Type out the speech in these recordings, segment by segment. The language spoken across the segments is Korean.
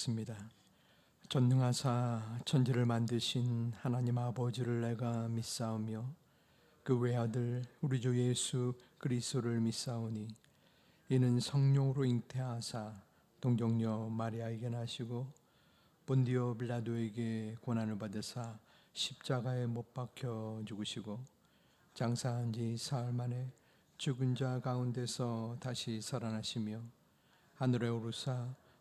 습니다. 전능하사 천지를 만드신 하나님 아버지를 내가 믿사오며 그 외아들 우리 주 예수 그리스도를 믿사오니 이는 성령으로 잉태하사 동정녀 마리아에게 나시고 본디오 빌라도에게 고난을 받으사 십자가에 못 박혀 죽으시고 장사한 지 사흘 만에 죽은 자 가운데서 다시 살아나시며 하늘에 오르사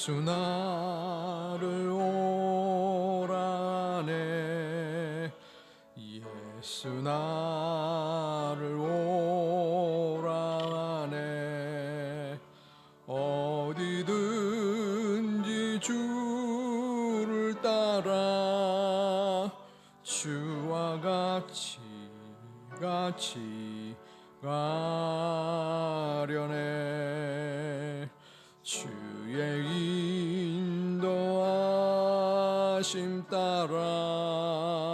예수 나를 오라네. 예수 나를 오라네. 어디든지 주를 따라 주와 같이 같이 가려네 주의 인도하심 따라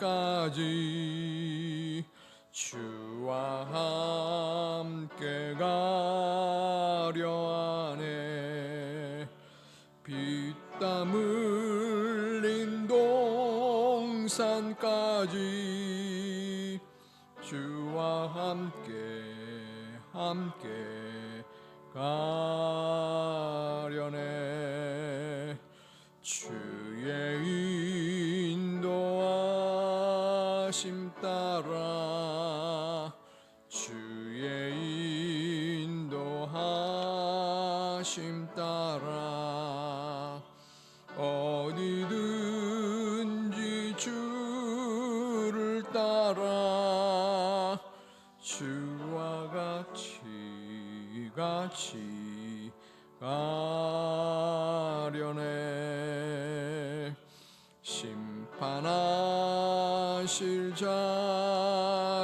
동산까지 주와 함께 가려 하네 피땀 흘린 동산까지 주와 함께 함께 하심 따라 어디든지 주를 따라 주와 같이 같이 가려네 심판하실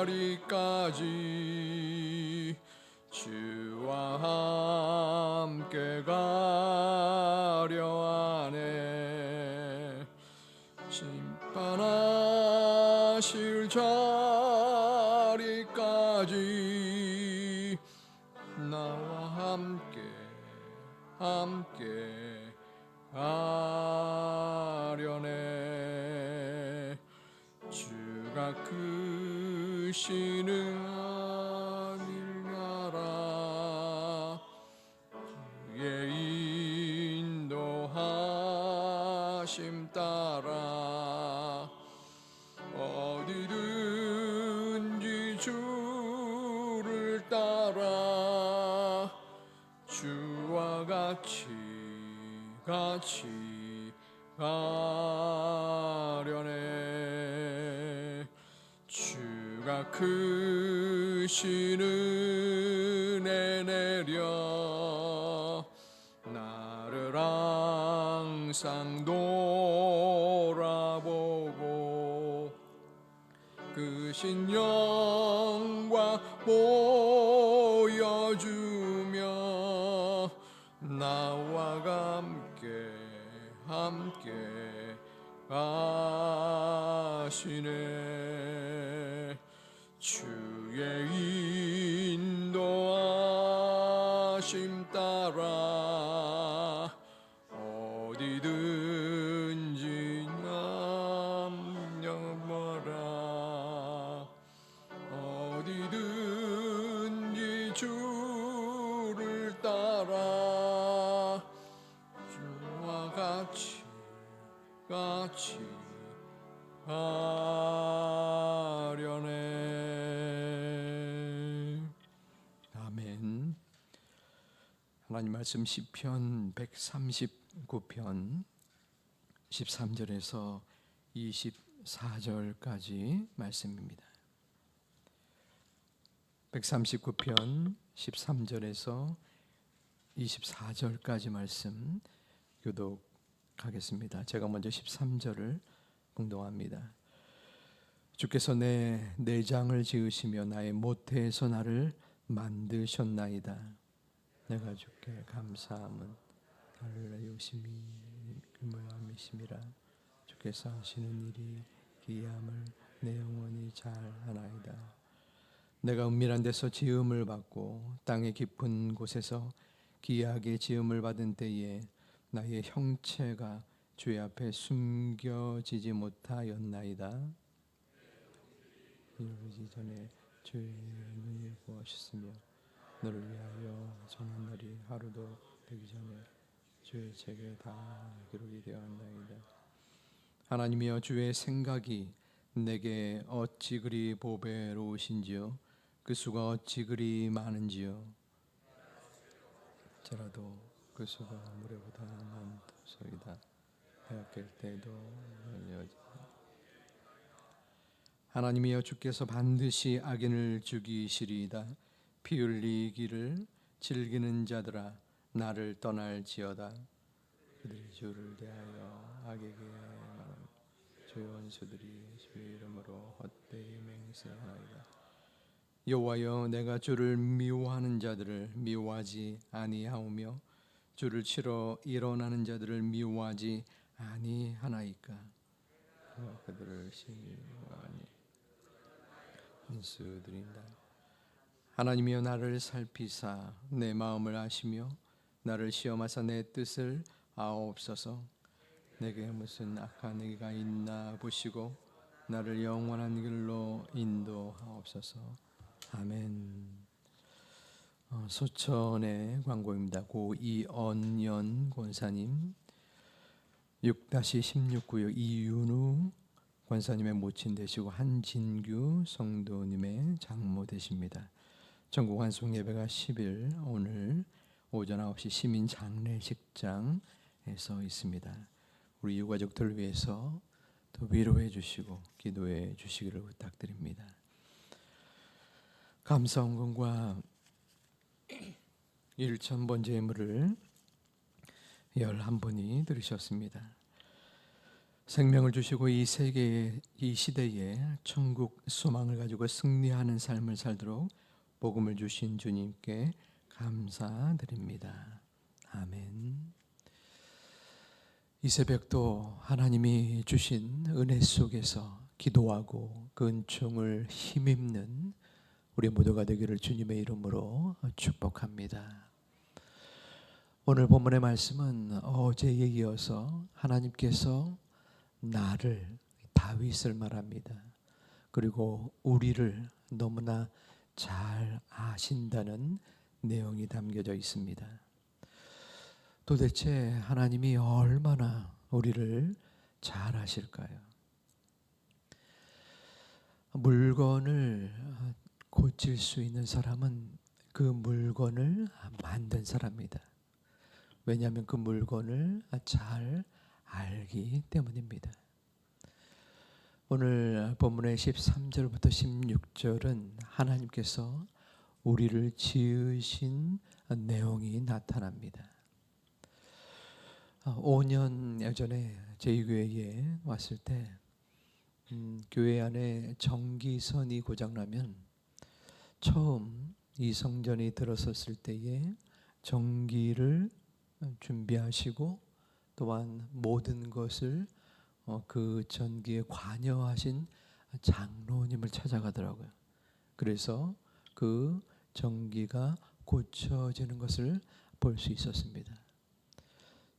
자리까지 인도하심 따라 어디든지 주를 따라 주와 같이 같이 가려네. 주가 크신 은혜 내려 나를 항상 그 신령과 보여주며 나와 함께 함께 가시네. 주의 인도하심 따라 말씀 시편 139편 13절에서 24절까지 말씀입니다. 139편 13절에서 24절까지 말씀 교독하겠습니다. 제가 먼저 13절을 봉독합니다. 주께서 내 내장을 지으시며 나의 모태에서 나를 만드셨나이다. 내가 주께 감사함은 나를 내우심이 그모함이심이라 주께서 하시는 일이 기함을 내 영혼이 잘 하나이다. 내가 은밀한 데서 지음을 받고 땅의 깊은 곳에서 기이하게 지음을 받은 때에 나의 형체가 주의 앞에 숨겨지지 못하였나이다. 이르기 전에 주의 눈이 보았으며 너를 위하여 정한 날이 하루도 되기 전에 주의 책에 다 기록이 되었나이다. 하나님이여 주의 생각이 내게 어찌 그리 보배로우신지요? 그 수가 어찌 그리 많은지요? 저라도 그 수가 무례보다 많도소이다. 해악될 때도 열려지. 하나님이여 주께서 반드시 악인을 죽이시리이다 피 흘리기를 즐기는 자들아 나를 떠날지어다. 그들이 주를 대하여 악에게 말하며 주의 원수들이 주의 이름으로 헛되이 맹세하나이다. 여호와여 내가 주를 미워하는 자들을 미워하지 아니하오며 주를 치러 일어나는 자들을 미워하지 아니하나이까? 내가 그들을 인수 드린다 하나님이여 나를 살피사 내 마음을 아시며 나를 시험하사 내 뜻을 아옵소서. 내게 무슨 악한 의가 있나 보시고 나를 영원한 길로 인도하옵소서. 아멘. 어, 소천의 광고입니다. 고 이언연 권사님. 6-16구역 이윤우 권사님의 모친 되시고 한진규 성도님의 장모 되십니다 전국 환송 예배가 10일 오늘 오전 9시 시민 장례식장에서 있습니다. 우리 유가족들 위해서 또 위로해 주시고 기도해 주시기를 부탁드립니다. 감사원금과 일천 번째 예물을 열한 분이 들으셨습니다. 생명을 주시고 이 세계의 이 시대에 천국 소망을 가지고 승리하는 삶을 살도록 복음을 주신 주님께 감사드립니다. 아멘. 이 새벽도 하나님이 주신 은혜 속에서 기도하고 그 은총을 힘입는 우리 모두가 되기를 주님의 이름으로 축복합니다. 오늘 본문의 말씀은 어제에 이어서 하나님께서 나를 다윗을 말합니다. 그리고 우리를 너무나 잘 아신다는 내용이 담겨져 있습니다. 도대체 하나님이 얼마나 우리를 잘 아실까요? 물건을 고칠 수 있는 사람은 그 물건을 만든 사람입니다. 왜냐하면 그 물건을 잘 알기 때문입니다. 오늘 본문의 13절부터 16절은 하나님께서 우리를 지으신 내용이 나타납니다. 5년 전에 저희 교회에 왔을 때 음, 교회 안에 전기선이 고장나면 처음 이 성전이 들어섰을 때에 전기를 준비하시고 또한 모든 것을 어, 그 전기에 관여하신 장로님을 찾아가더라고요. 그래서 그 전기가 고쳐지는 것을 볼 수 있었습니다.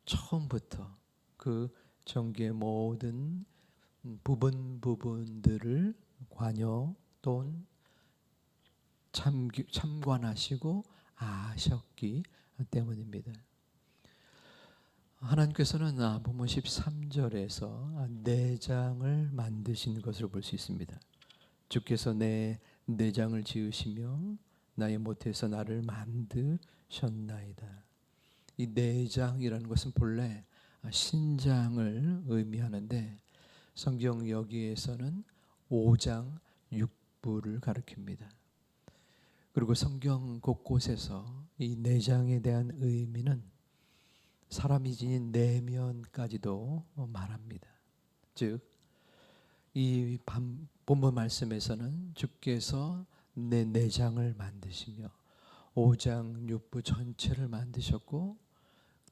처음부터 그 전기의 모든 부분 부분들을 관여 또는 참, 참관하시고 아셨기 때문입니다. 하나님께서는 아, 본문 13절에서 내장을 만드신 것을 볼 수 있습니다. 주께서 내 내장을 지으시며 나의 모태에서 나를 만드셨나이다. 이 내장이라는 것은 본래 신장을 의미하는데 성경 여기에서는 5장 6부를 가리킵니다. 그리고 성경 곳곳에서 이 내장에 대한 의미는 사람이 지닌 내면까지도 말합니다. 즉, 이 본문 말씀에서는 주께서 내 내장을 만드시며 5장 6부 전체를 만드셨고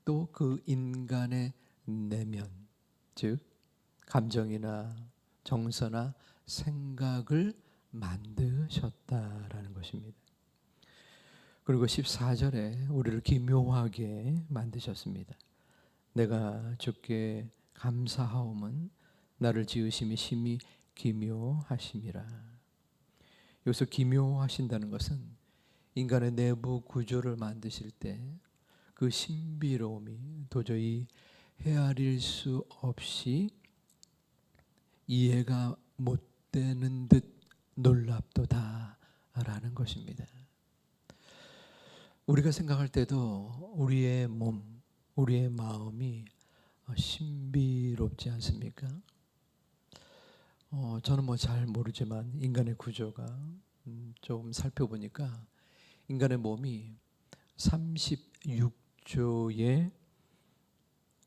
또 그 인간의 내면, 즉 감정이나 정서나 생각을 만드셨다라는 것입니다. 그리고 14절에 우리를 기묘하게 만드셨습니다. 내가 주께 감사하옴은 나를 지으심이 심히 기묘하심이라. 여기서 기묘하신다는 것은 인간의 내부 구조를 만드실 때 그 신비로움이 도저히 헤아릴 수 없이 이해가 못 되는 듯 놀랍도다라는 것입니다. 우리가 생각할 때도 우리의 몸, 우리의 마음이 신비롭지 않습니까? 어, 저는 뭐 잘 모르지만 인간의 구조가 음, 좀 살펴보니까 인간의 몸이 36조의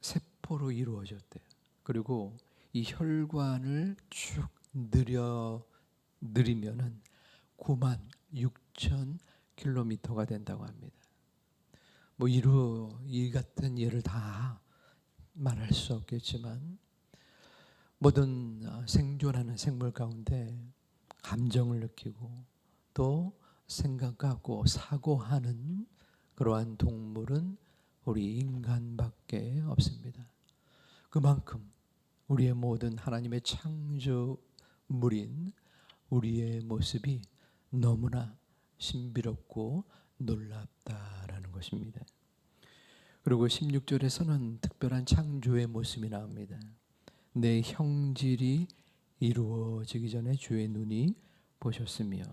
세포로 이루어졌대요. 그리고 이 혈관을 쭉 느려 느리면은 9만 6천 킬로미터가 된다고 합니다. 뭐 이루 이 같은 예를 다 말할 수 없겠지만 모든 생존하는 생물 가운데 감정을 느끼고 또 생각하고 사고하는 그러한 동물은 우리 인간밖에 없습니다. 그만큼 우리의 모든 하나님의 창조물인 우리의 모습이 너무나 신비롭고 놀랍다라는 것입니다. 그리고 16절에서는 특별한 창조의 모습이 나옵니다. 내 형질이 이루어지기 전에 주의 눈이 보셨으며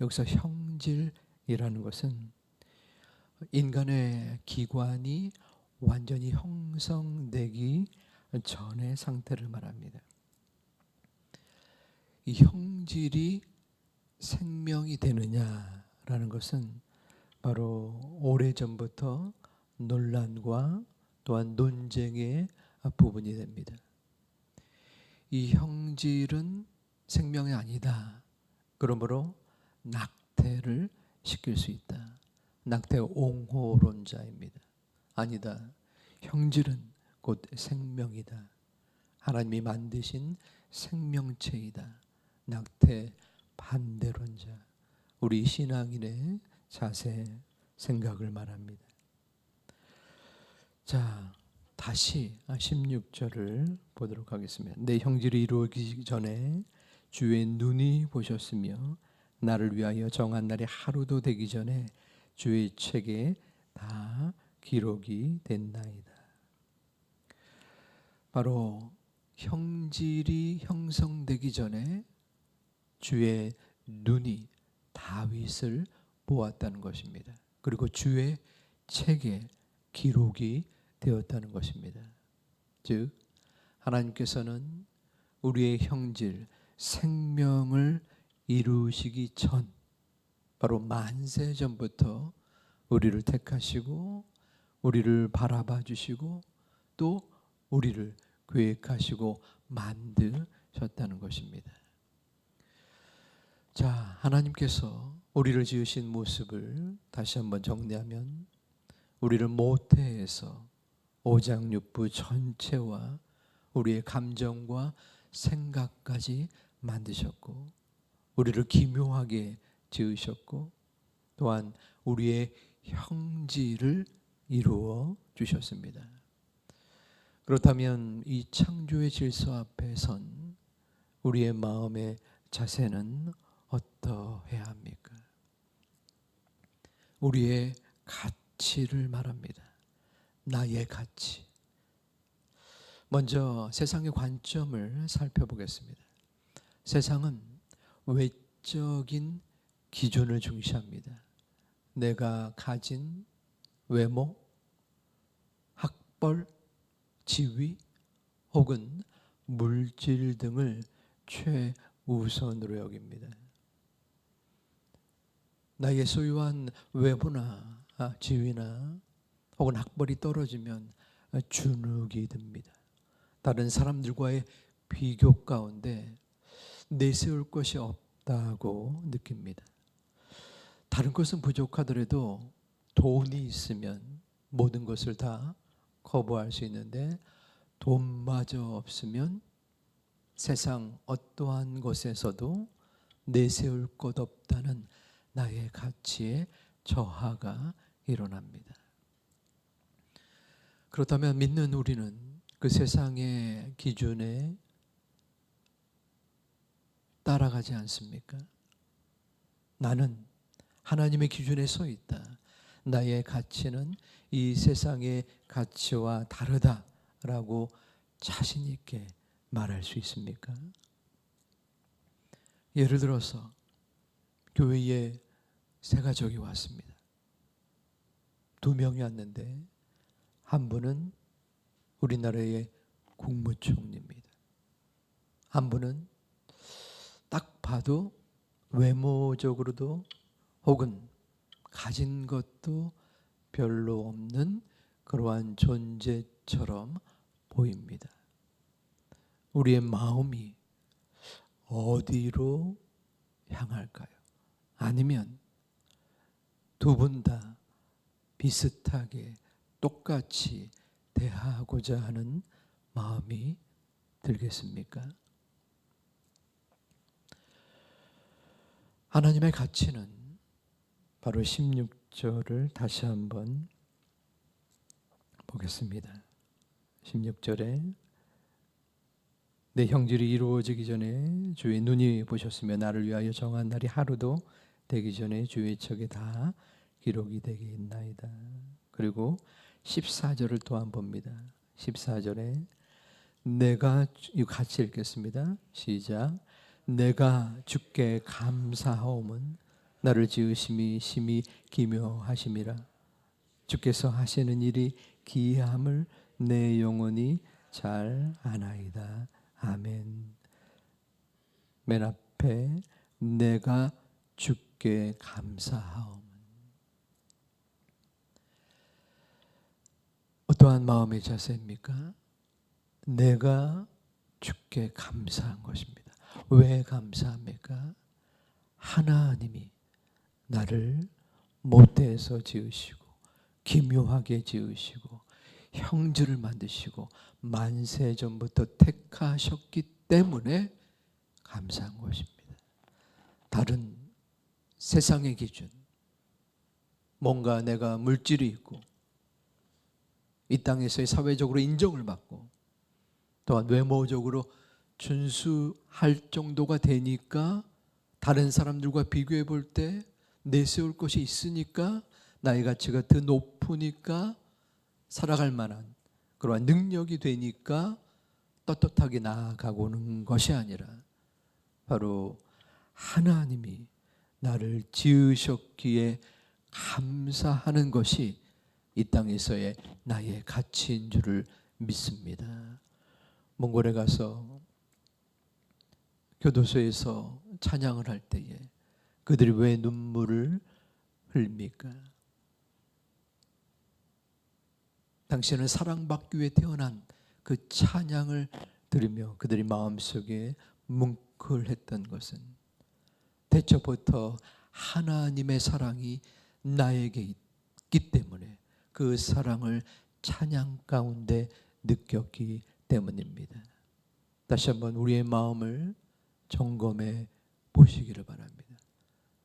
여기서 형질이라는 것은 인간의 기관이 완전히 형성되기 전의 상태를 말합니다. 이 형질이 생명이 되느냐라는 것은 바로 오래전부터 논란과 또한 논쟁의 부분이 됩니다. 이 형질은 생명이 아니다. 그러므로 낙태를 시킬 수 있다. 낙태 옹호론자입니다. 아니다. 형질은 곧 생명이다. 하나님이 만드신 생명체이다. 낙태 반대론자. 우리 신앙인의 자세, 생각을 말합니다. 자, 다시 16절을 보도록 하겠습니다. 내 형질이 이루어지기 전에 주의 눈이 보셨으며 나를 위하여 정한 날이 하루도 되기 전에 주의 책에 다 기록이 됐나이다. 바로 형질이 형성되기 전에 주의 눈이 다윗을 보았다는 것입니다. 그리고 주의 책에 기록이 되었다는 것입니다. 즉 하나님께서는 우리의 형질 생명을 이루시기 전 바로 만세 전부터 우리를 택하시고 우리를 바라봐 주시고 또 우리를 계획하시고 만드셨다는 것입니다. 자, 하나님께서 우리를 지으신 모습을 다시 한번 정리하면 우리를 모태에서 오장육부 전체와 우리의 감정과 생각까지 만드셨고 우리를 기묘하게 지으셨고 또한 우리의 형질을 이루어 주셨습니다. 그렇다면 이 창조의 질서 앞에 선 우리의 마음의 자세는 어떠해야 합니까? 우리의 가치를 말합니다. 나의 가치. 먼저 세상의 관점을 살펴보겠습니다. 세상은 외적인 기준을 중시합니다. 내가 가진 외모, 학벌, 지위 혹은 물질 등을 최우선으로 여깁니다. 나의 소유한 외모나 아, 지위나 혹은 학벌이 떨어지면 주눅이 듭니다. 다른 사람들과의 비교 가운데 내세울 것이 없다고 느낍니다. 다른 것은 부족하더라도 돈이 있으면 모든 것을 다 커버할 수 있는데 돈마저 없으면 세상 어떠한 것에서도 내세울 것 없다는 나의 가치에 저하가 일어납니다. 그렇다면 믿는 우리는 그 세상의 기준에 따라가지 않습니까? 나는 하나님의 기준에 서 있다. 나의 가치는 이 세상의 가치와 다르다라고 자신 있게 말할 수 있습니까? 예를 들어서 교회에 세 가족이 왔습니다. 두 명이 왔는데 한 분은 우리나라의 국무총리입니다. 한 분은 딱 봐도 외모적으로도 혹은 가진 것도 별로 없는 그러한 존재처럼 보입니다. 우리의 마음이 어디로 향할까요? 아니면 두 분 다 비슷하게 똑같이 대하고자 하는 마음이 들겠습니까? 하나님의 가치는 바로 16절을 다시 한번 보겠습니다. 16절에 내 형질이 이루어지기 전에 주의 눈이 보셨으며 나를 위하여 정한 날이 하루도 되기 전에 주의 척에 다 기록이 되겠나이다. 그리고 14절을 또 한 봅니다. 14절에 내가 이 같이 읽겠습니다. 시작. 내가 주께 감사하옴은 나를 지으심이 심히 기묘하심이라. 주께서 하시는 일이 기함을 내 영혼이 잘 아나이다. 아멘. 맨 앞에 내가 주께 감사하옴. 어떠한 마음의 자세입니까? 내가 주께 감사한 것입니다. 왜 감사합니까? 하나님이 나를 못돼서 지으시고 기묘하게 지으시고 형질을 만드시고 만세 전부터 택하셨기 때문에 감사한 것입니다. 다른 세상의 기준. 뭔가 내가 물질이 있고 이 땅에서의 사회적으로 인정을 받고 또한 외모적으로 준수할 정도가 되니까 다른 사람들과 비교해 볼 때 내세울 것이 있으니까 나의 가치가 더 높으니까 살아갈 만한 그러한 능력이 되니까 떳떳하게 나아가고는 것이 아니라 바로 하나님이 나를 지으셨기에 감사하는 것이 이 땅에서의 나의 가치인 줄을 믿습니다. 몽골에 가서 교도소에서 찬양을 할 때에 그들이 왜 눈물을 흘립니까? 당신은 사랑받기 위해 태어난 그 찬양을 들으며 그들이 마음속에 뭉클했던 것은 대처부터 하나님의 사랑이 나에게 있기 때문에 그 사랑을 찬양 가운데 느꼈기 때문입니다. 다시 한번 우리의 마음을 점검해 보시기를 바랍니다.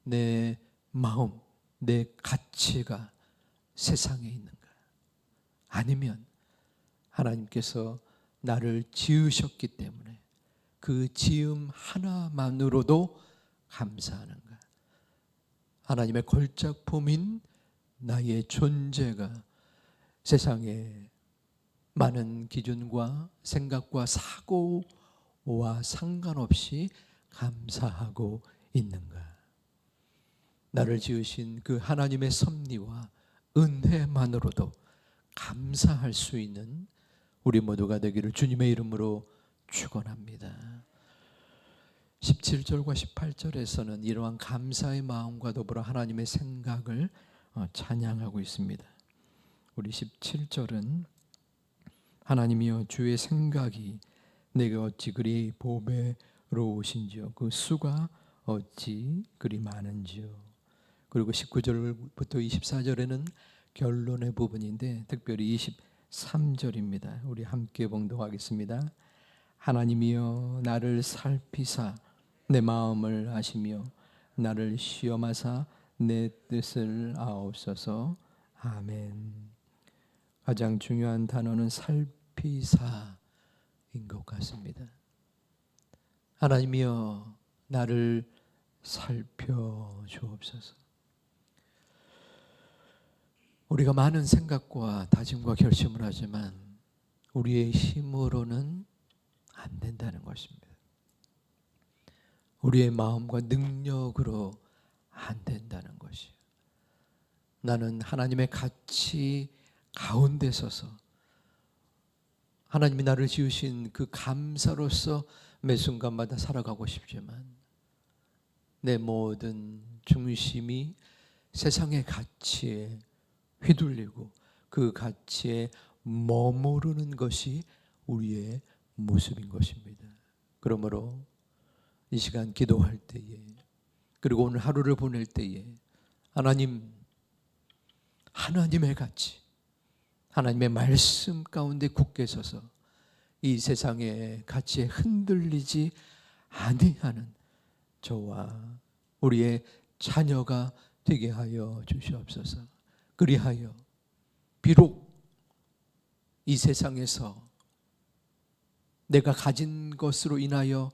내 마음, 내 가치가 세상에 있는가? 아니면 하나님께서 나를 지으셨기 때문에 그 지음 하나만으로도 감사하는가? 하나님의 걸작품인 나의 존재가 세상에 많은 기준과 생각과 사고와 상관없이 감사하고 있는가? 나를 지으신 그 하나님의 섭리와 은혜만으로도 감사할 수 있는 우리 모두가 되기를 주님의 이름으로 축원합니다. 17절과 18절에서는 이러한 감사의 마음과 더불어 하나님의 생각을 어, 찬양하고 있습니다. 우리 17절은 하나님이여 주의 생각이 내게 어찌 그리 보배로우신지요 그 수가 어찌 그리 많은지요 그리고 19절부터 24절에는 결론의 부분인데 특별히 23절입니다. 우리 함께 봉독하겠습니다. 하나님이여 나를 살피사 내 마음을 아시며 나를 시험하사 내 뜻을 아옵소서. 아멘. 가장 중요한 단어는 살피사인 것 같습니다. 하나님이여 나를 살펴 주옵소서. 우리가 많은 생각과 다짐과 결심을 하지만 우리의 힘으로는 안 된다는 것입니다. 우리의 마음과 능력으로 안 된다는 것이. 나는 하나님의 가치 가운데 서서 하나님이 나를 지으신 그 감사로서 매 순간마다 살아가고 싶지만 내 모든 중심이 세상의 가치에 휘둘리고 그 가치에 머무르는 것이 우리의 모습인 것입니다. 그러므로 이 시간 기도할 때에 그리고 오늘 하루를 보낼 때에 하나님 하나님의 가치 하나님의 말씀 가운데 굳게 서서 이 세상의 가치에 흔들리지 아니하는 저와 우리의 자녀가 되게 하여 주시옵소서. 그리하여 비록 이 세상에서 내가 가진 것으로 인하여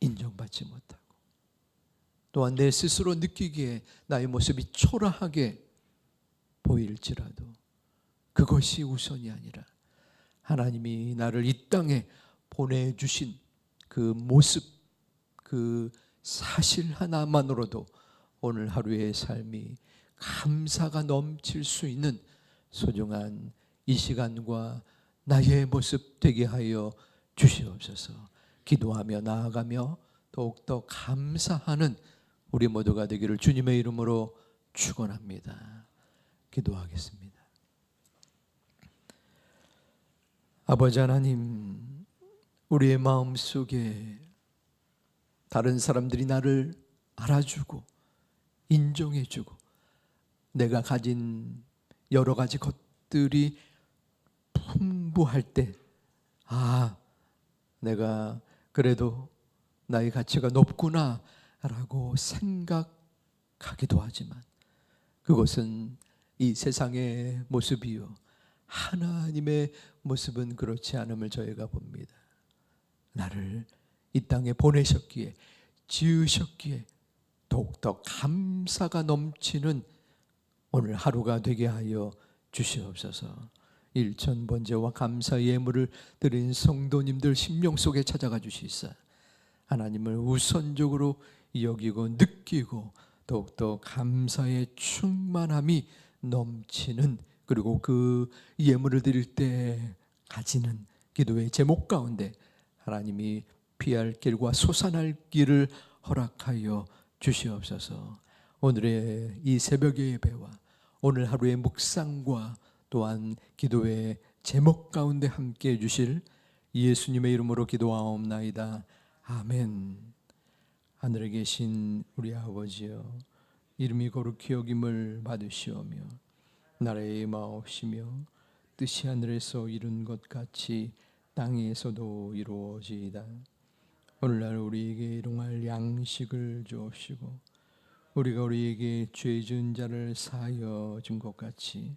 인정받지 못하고 또한 내 스스로 느끼기에 나의 모습이 초라하게 보일지라도 그것이 우선이 아니라 하나님이 나를 이 땅에 보내주신 그 모습, 그 사실 하나만으로도 오늘 하루의 삶이 감사가 넘칠 수 있는 소중한 이 시간과 나의 모습 되게 하여 주시옵소서. 기도하며 나아가며 더욱더 감사하는 우리 모두가 되기를 주님의 이름으로 축원합니다. 기도하겠습니다. 아버지 하나님, 우리의 마음 속에 다른 사람들이 나를 알아주고 인정해주고 내가 가진 여러 가지 것들이 풍부할 때, 아, 내가 그래도 나의 가치가 높구나 라고 생각하기도 하지만 그것은 이 세상의 모습이요. 하나님의 모습은 그렇지 않음을 저희가 봅니다. 나를 이 땅에 보내셨기에, 지으셨기에 더욱더 감사가 넘치는 오늘 하루가 되게 하여 주시옵소서. 일천 번제와 감사 예물을 드린 성도님들 심령 속에 찾아가 주시사 하나님을 우선적으로 여기고 느끼고 더욱더 감사의 충만함이 넘치는 그리고 그 예물을 드릴 때 가지는 기도의 제목 가운데 하나님이 피할 길과 솟아날 길을 허락하여 주시옵소서. 오늘의 이 새벽의 예배와 오늘 하루의 묵상과 또한 기도의 제목 가운데 함께 해 주실 예수님의 이름으로 기도하옵나이다. 아멘. 하늘에 계신 우리 아버지여 이름이 거룩히 여김을 받으시오며 나라의 마옵시며 뜻이 하늘에서 이룬 것 같이 땅에서도 이루어지이다. 오늘날 우리에게 일용할 양식을 주옵시고 우리가 우리에게 죄 지은 자를 사하여 준 것 같이